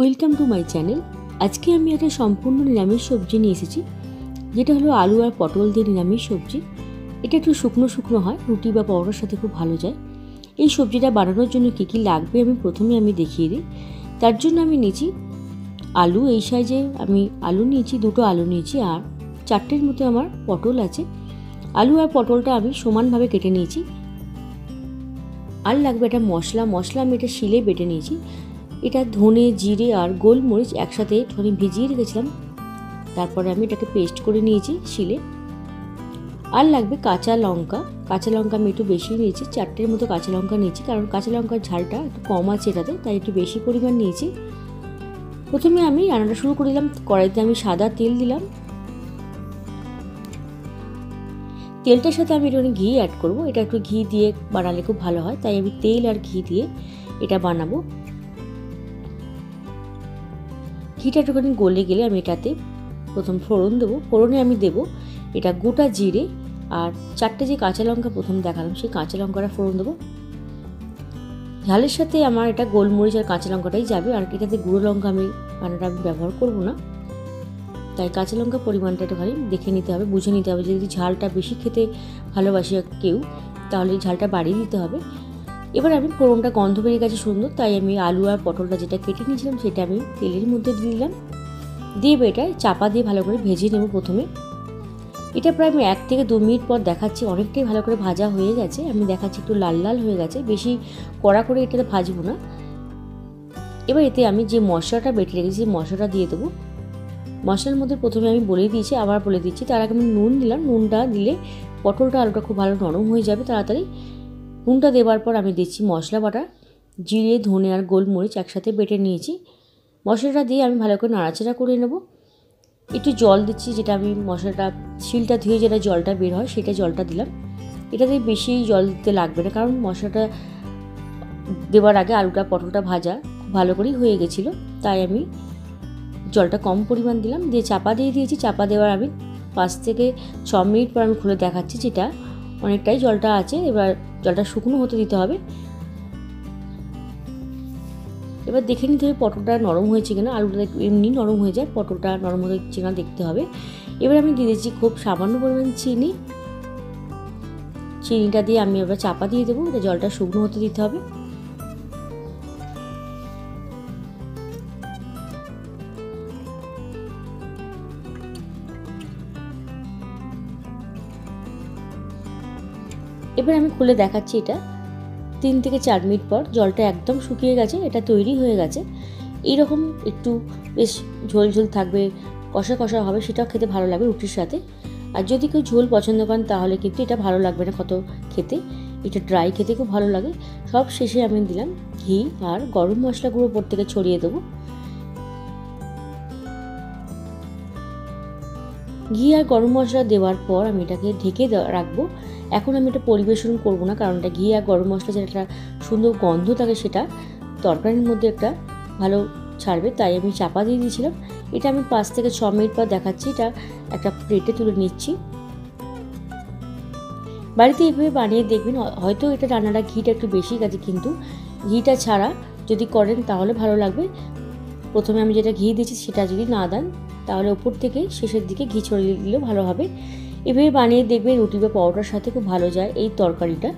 Welcome to my channel আজকে আমি একটা সম্পূর্ণ নিরামিষ সবজি নিয়ে এসেছি, যেটা হলো আলু আর পটল দিয়ে নিরামিষ সবজি। এটা একটু শুকনো শুকনো হয়, রুটি বা পরোটার সাথে খুব ভালো যায়। এই সবজিটা বানানোর জন্য কী কী লাগবে আমি প্রথমে আমি দেখিয়ে দিই। তার জন্য আমি নিয়েছি আলু, এই সাইজে আমি আলু নিয়েছি, দুটো আলু নিয়েছি, আর চারটের মতো আমার পটল আছে। আলু আর পটলটা আমি সমানভাবে কেটে নিয়েছি। আর লাগবে একটা মশলা মশলা আমি এটা শিলে বেটে নিয়েছি। এটা ধনে, জিরে আর গোলমরিচ একসাথে একটুখানি ভিজিয়ে রেখেছিলাম। তারপরে আমি এটাকে পেস্ট করে নিয়েছি শিলে। আর লাগবে কাঁচা লঙ্কা। কাঁচা লঙ্কা আমি একটু বেশি নিয়েছি, চারটের মতো কাঁচা লঙ্কা নিয়েছি। কারণ কাঁচা লঙ্কার ঝালটা একটু কম আছে এটাতে, তাই একটু বেশি পরিমাণ নিয়েছি। প্রথমে আমি রান্নাটা শুরু করে দিলাম। কড়াইতে আমি সাদা তেল দিলাম। তেলটার সাথে আমি একটু ঘি অ্যাড করব। এটা একটু ঘি দিয়ে বানালে খুব ভালো হয়, তাই আমি তেল আর ঘি দিয়ে এটা বানাবো। ঘিটা একটুখানি গলে গেলে আমি এটাতে প্রথম ফোড়ন দেবো। ফোড়নে আমি দেব এটা গোটা জিরে আর চারটে যে কাঁচা লঙ্কা প্রথম দেখালাম, সেই কাঁচা লঙ্কাটা ফোড়ন দেবো। ঝালের সাথে আমার এটা গোলমরিচ আর কাঁচা লঙ্কাটাই যাবে আর এটাতে গুঁড়ো লঙ্কা আমি রান্নাটা আমি ব্যবহার করব না। তাই কাঁচা লঙ্কা পরিমাণটা একটুখানি দেখে নিতে হবে, বুঝে নিতে হবে। যদি ঝালটা বেশি খেতে ভালোবাসে কেউ, তাহলে ঝালটা বাড়িয়ে দিতে হবে। এবার আমি ফোড়নটা গন্ধ বেরিয়ে গেছে সুন্দর, তাই আমি আলু আর পটলটা যেটা কেটে নিয়েছিলাম সেটা আমি তেলের মধ্যে দিয়ে দিলাম। দিয়ে এটা চাপা দিয়ে ভালো করে ভেজে নেব প্রথমে। এটা প্রায় আমি এক থেকে দু মিনিট পর দেখাচ্ছি, অনেকটাই ভালো করে ভাজা হয়ে গেছে। আমি দেখাচ্ছি একটু লাল লাল হয়ে গেছে, বেশি কড়া করে এটাতে ভাজবো না। এবার এতে আমি যে মশলাটা বেটে রেখেছি মশলাটা দিয়ে দেবো। মশলার মধ্যে প্রথমে আমি বলে দিয়েছি, আবার বলে দিচ্ছি। তার আগে আমি নুন দিলাম। নুনটা দিলে পটলটা আলুটা খুব ভালো নরম হয়ে যাবে তাড়াতাড়ি। নুনটা দেওয়ার পর আমি দিচ্ছি মশলা বাটা জিরে, ধনে আর গোলমরিচ একসাথে বেটে নিয়েছি। মশলাটা দিয়ে আমি ভালো করে নাড়াচাড়া করে নেব। একটু জল দিচ্ছি, যেটা আমি মশলাটা, শিলটা ধুয়ে যেটা জলটা বের হয় সেটা জলটা দিলাম। এটাতে বেশি জল দিতে লাগবে না, কারণ মশলাটা দেওয়ার আগে আলুটা, পটলটা ভাজা ভালো করেই হয়ে গেছিল। তাই আমি জলটা কম পরিমাণ দিলাম। দিয়ে চাপা দিয়ে দিয়েছি। চাপা দেওয়ার আমি পাঁচ থেকে ছ মিনিট পর আমি খুলে দেখাচ্ছি যেটা অনেকটাই জলটা আছে। এবার জলটা শুকনো হতে দিতে হবে। এবার দেখে নিতে হবে পটলটা নরম হয়েছে কিনা। আলুটা এমনি নরম হয়ে যায়, পটলটা নরম হয়েছে কিনা দেখতে হবে। এবার আমি দিয়ে দিচ্ছি খুব সামান্য পরিমাণ চিনি। চিনিটা দিয়ে আমি এবার চাপা দিয়ে দেবো জলটা শুকনো হতে দিতে হবে। এবার আমি খুলে দেখাচ্ছি এটা। তিন থেকে চার মিনিট পর জলটা একদম শুকিয়ে গেছে, এটা তৈরি হয়ে গেছে। এইরকম একটু বেশ ঝোল ঝোল থাকবে, কষা কষা হবে, সেটাও খেতে ভালো লাগবে রুটির সাথে। আর যদি কেউ ঝোল পছন্দ করেন, তাহলে কিন্তু এটা ভালো লাগবে না কত খেতে। এটা ড্রাই খেতে খুব ভালো লাগে। সব শেষে আমি দিলাম ঘি আর গরম মশলা গুঁড়ো ওপর থেকে ছড়িয়ে দেবো। ঘি আর গরম মশলা দেওয়ার পর আমি এটাকে ঢেকে রাখব। এখন আমি এটা পরিবেশন করব না, কারণ এটা ঘি আর গরম মশলা যে একটা সুন্দর গন্ধ থাকে সেটা তরকারির মধ্যে একটা ভালো ছাড়বে। তাই আমি চাপা দিয়ে দিয়েছিলাম। এটা আমি পাঁচ থেকে ছ মিনিট পর দেখাচ্ছি। এটা একটা প্লেটে তুলে নিচ্ছি। বাড়িতে এইভাবে বানিয়ে দেখবেন হয়তো এটা রান্নাটা ঘিটা একটু বেশি গেছে কিন্তু ঘিটা ছাড়া যদি করেন তাহলে ভালো লাগবে। প্রথমে আমি যেটা ঘি দিয়েছি সেটা যদি না দেন, তাহলে ওপর থেকে শেষের দিকে ঘি ছড়িয়ে দিলেও ভালো হবে। এভাবে বানিয়ে দেখবে রুটি বা পরোটার সাথে খুব ভালো যায় এই তরকারিটা।